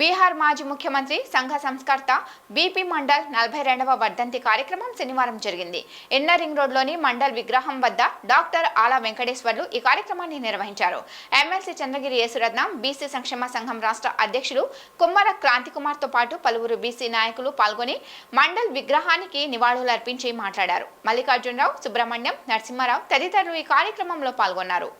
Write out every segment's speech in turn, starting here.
బీహార్ మాజీ ముఖ్యమంత్రి సంఘ సంస్కర్త బీపీ మండల్ నలభై రెండవ వర్ధంతి కార్యక్రమం శనివారం జరిగింది. ఎన్నరింగ్ రింగ్ రోడ్లోని మండల్ విగ్రహం వద్ద డాక్టర్ ఆలా వెంకటేశ్వర్లు ఈ కార్యక్రమాన్ని నిర్వహించారు. ఎమ్మెల్సీ చంద్రగిరి యేసురత్నం బీసీ సంక్షేమ సంఘం రాష్ట్ర అధ్యక్షులు కుమ్మర క్రాంతికుమార్తో పాటు పలువురు బీసీ నాయకులు పాల్గొని మండల్ విగ్రహానికి నివాళులర్పించి మాట్లాడారు. మల్లికార్జునరావు సుబ్రహ్మణ్యం నరసింహారావు తదితరులు ఈ కార్యక్రమంలో పాల్గొన్నారు.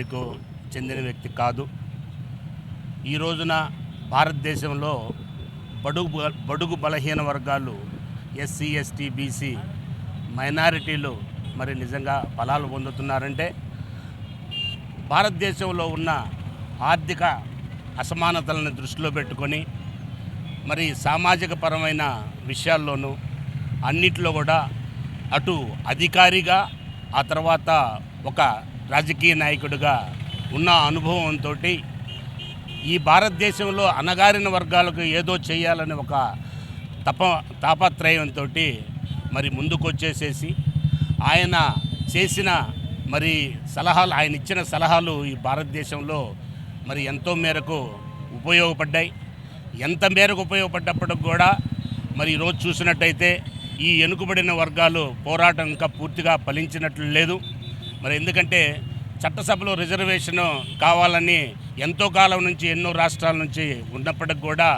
ప్రాంతానికి చెందిన వ్యక్తి కాదు. ఈ రోజున భారతదేశంలో బడుగు బడుగు బలహీన వర్గాలు ఎస్సీ ఎస్టీ బీసీ మైనారిటీలు మరి నిజంగా ఫలాలు పొందుతున్నారంటే భారతదేశంలో ఉన్న ఆర్థిక అసమానతలను దృష్టిలో పెట్టుకొని మరి సామాజిక పరమైన విషయాల్లోనూ అన్నిట్లో కూడా అటు అధికారిగా ఆ తర్వాత ఒక రాజకీయ నాయకుడిగా ఉన్న అనుభవంతో ఈ భారతదేశంలో అణగారిన వర్గాలకు ఏదో చేయాలని ఒక తప తాపత్రయంతో మరి ముందుకొచ్చేసేసి ఆయన చేసిన మరి సలహాలు ఆయన ఇచ్చిన సలహాలు ఈ భారతదేశంలో మరి ఎంతో మేరకు ఉపయోగపడ్డాయి. ఎంత మేరకు ఉపయోగపడ్డప్పటికి కూడా మరి ఈరోజు చూసినట్టయితే ఈ వెనుకబడిన వర్గాలు పోరాటం ఇంకా పూర్తిగా ఫలించినట్లు లేదు. మరి ఎందుకంటే చట్టసభలో రిజర్వేషన్ కావాలని ఎంతో కాలం నుంచి ఎన్నో రాష్ట్రాల నుంచి ఉన్నప్పటికి కూడా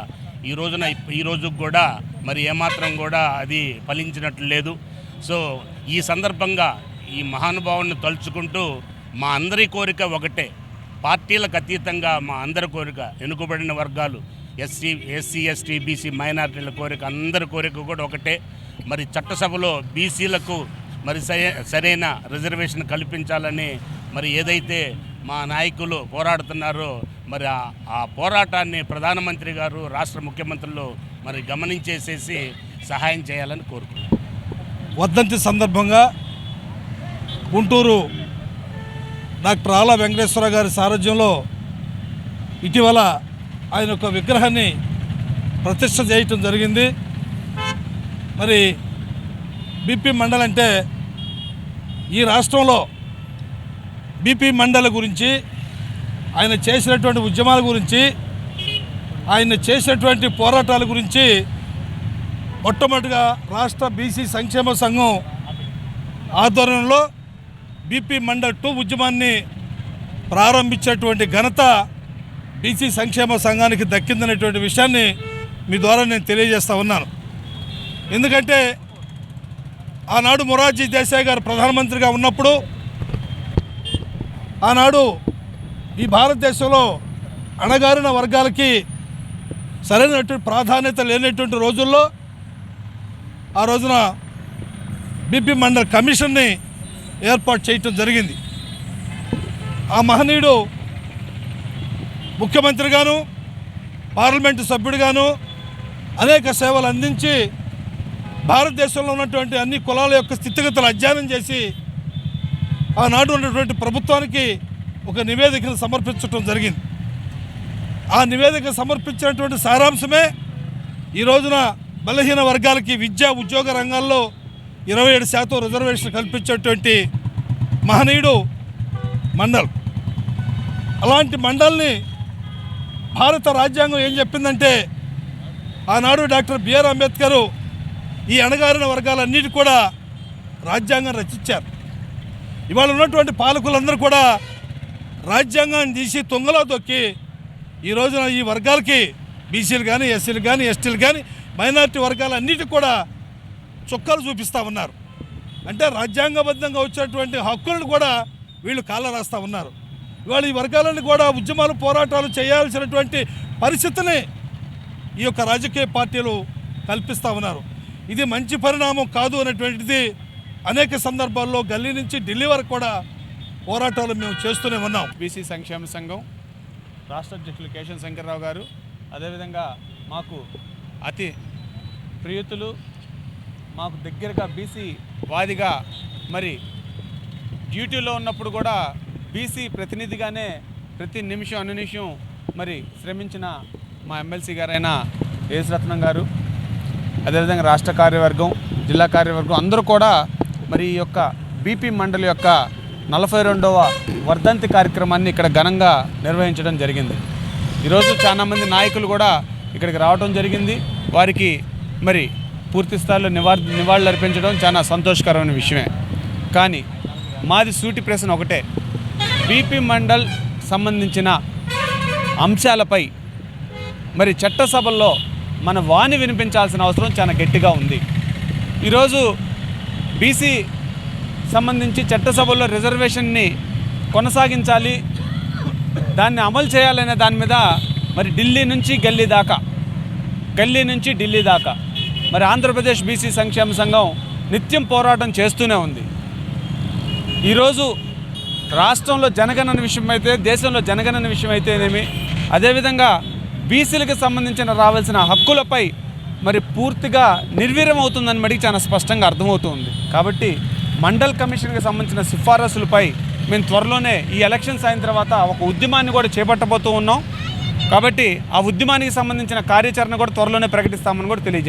ఈ రోజున ఈ రోజుకు కూడా మరి ఏమాత్రం కూడా అది ఫలించినట్లు లేదు. సో ఈ సందర్భంగా ఈ మహానుభావుని తలుచుకుంటూ మా అందరి కోరిక ఒకటే. పార్టీలకు అతీతంగా మా అందరి కోరిక వెనుకబడిన వర్గాలు ఎస్సీ ఎస్సీ ఎస్టీ బీసీ మైనార్టీల కోరిక అందరి కోరిక కూడా ఒకటే. మరి చట్టసభలో బీసీలకు మరి సరే- సరైన రిజర్వేషన్ కల్పించాలని మరి ఏదైతే మా నాయకులు పోరాడుతున్నారో మరి ఆ- పోరాటాన్ని ప్రధానమంత్రి గారు రాష్ట్ర ముఖ్యమంత్రులు మరి గమనించేసేసి సహాయం చేయాలని కోరుకున్నాను వర్ధంతి సందర్భంగా గుంటూరు డాక్టర్ ఆలా వెంకటేశ్వర గారి సారథ్యంలో ఇటీవల ఆయన యొక్క విగ్రహాన్ని ప్రతిష్ట చేయటం జరిగింది. మరి బీపీ మండల్ అంటే ఈ రాష్ట్రంలో బీపీ మండల గురించి ఆయన చేసినటువంటి ఉద్యమాల గురించి ఆయన చేసినటువంటి పోరాటాల గురించి మొట్టమొదటిగా రాష్ట్ర బీసీ సంక్షేమ సంఘం ఆధ్వర్యంలో బీపీ మండల్ టూ ఉద్యమాన్ని ప్రారంభించేటువంటి ఘనత బీసీ సంక్షేమ సంఘానికి దక్కిందనేటువంటి విషయాన్ని మీ ద్వారా నేను తెలియజేస్తా ఉన్నాను. ఎందుకంటే ఆనాడు మొరార్జీ దేశాయ్ గారు ప్రధానమంత్రిగా ఉన్నప్పుడు ఆనాడు ఈ భారతదేశంలో అణగారిన వర్గాలకి సరైనటువంటి ప్రాధాన్యత లేనటువంటి రోజుల్లో ఆ రోజున బిపి మండల్ కమిషన్ని ఏర్పాటు చేయటం జరిగింది. ఆ మహనీయుడు ముఖ్యమంత్రిగాను పార్లమెంటు సభ్యుడిగాను అనేక సేవలు అందించి భారతదేశంలో ఉన్నటువంటి అన్ని కులాల యొక్క స్థితిగతులు అధ్యయనం చేసి ఆనాడు ఉన్నటువంటి ప్రభుత్వానికి ఒక నివేదికను సమర్పించడం జరిగింది. ఆ నివేదిక సమర్పించినటువంటి సారాంశమే ఈ రోజున బలహీన వర్గాలకి విద్యా ఉద్యోగ రంగాల్లో ఇరవై ఏడు శాతం రిజర్వేషన్ కల్పించేటువంటి మహనీయుడు మండల్. అలాంటి మండల్ని భారత రాజ్యాంగం ఏం చెప్పిందంటే ఆనాడు డాక్టర్ బిఆర్ అంబేద్కర్ ఈ అణగారిన వర్గాలన్నిటి కూడా రాజ్యాంగం రచించారు. ఇవాళ ఉన్నటువంటి పాలకులందరూ కూడా రాజ్యాంగాన్ని తీసి తుంగలో తొక్కి ఈ రోజున ఈ వర్గాలకి బీసీలు కానీ ఎస్సీలు కానీ ఎస్టీలు కానీ మైనారిటీ వర్గాలన్నిటి కూడా చుక్కలు చూపిస్తూ ఉన్నారు. అంటే రాజ్యాంగబద్ధంగా వచ్చినటువంటి హక్కులను కూడా వీళ్ళు కాళ్ళ రాస్తూ ఉన్నారు. ఇవాళ ఈ వర్గాలను కూడా ఉద్యమాలు పోరాటాలు చేయాల్సినటువంటి పరిస్థితిని ఈ యొక్క రాజకీయ పార్టీలు కల్పిస్తూ ఉన్నారు. ఇది మంచి పరిణామం కాదు అనేటువంటిది అనేక సందర్భాల్లో గల్లీ నుంచి ఢిల్లీ వరకు కూడా పోరాటాలు మేము చేస్తూనే ఉన్నాం. బీసీ సంక్షేమ సంఘం రాష్ట్ర అధ్యక్షులు కేశవ శంకర్రావు గారు అదేవిధంగా మాకు అతి ప్రియుతులు మాకు దగ్గరగా బీసీ వాదిగా మరి డ్యూటీలో ఉన్నప్పుడు కూడా బీసీ ప్రతినిధిగానే ప్రతి నిమిషం అనునిమిషం మరి శ్రమించిన మా ఎమ్మెల్సీ గారైన యేసురత్నం గారు. అదేవిధంగా రాష్ట్ర కార్యవర్గం జిల్లా కార్యవర్గం అందరూ కూడా మరి ఈ యొక్క బీపీ మండలి యొక్క నలభై రెండవ వర్ధంతి కార్యక్రమాన్ని ఇక్కడ ఘనంగా నిర్వహించడం జరిగింది. ఈరోజు చాలామంది నాయకులు కూడా ఇక్కడికి రావడం జరిగింది. వారికి మరి పూర్తి స్థాయిలో నివా నివాళులు అర్పించడం చాలా సంతోషకరమైన విషయమే. కానీ మాది సూటి ప్రశ్న ఒకటే. బీపీ మండల్ సంబంధించిన అంశాలపై మరి చట్టసభల్లో మన వాణి వినిపించాల్సిన అవసరం చాలా గట్టిగా ఉంది. ఈరోజు బీసీ సంబంధించి చట్టసభల్లో రిజర్వేషన్ని కొనసాగించాలి దాన్ని అమలు చేయాలనే దాని మీద మరి ఢిల్లీ నుంచి గల్లీ దాకా గల్లీ నుంచి ఢిల్లీ దాకా మరి ఆంధ్రప్రదేశ్ బీసీ సంక్షేమ సంఘం నిత్యం పోరాటం చేస్తూనే ఉంది. ఈరోజు రాష్ట్రంలో జనగణన విషయం అయితే దేశంలో జనగణన విషయం అయితేనేమి అదేవిధంగా బీసీలకు సంబంధించిన రావాల్సిన హక్కులపై మరి పూర్తిగా నిర్వీర్యం అవుతుందని మడికి చాలా స్పష్టంగా అర్థమవుతుంది. కాబట్టి మండల్ కమిషన్కి సంబంధించిన సిఫారసులపై మేము త్వరలోనే ఈ ఎలక్షన్స్ అయిన తర్వాత ఒక ఉద్యమాన్ని కూడా చేపట్టబోతూ ఉన్నాం. కాబట్టి ఆ ఉద్యమానికి సంబంధించిన కార్యాచరణ కూడా త్వరలోనే ప్రకటిస్తామని కూడా తెలియజేస్తాం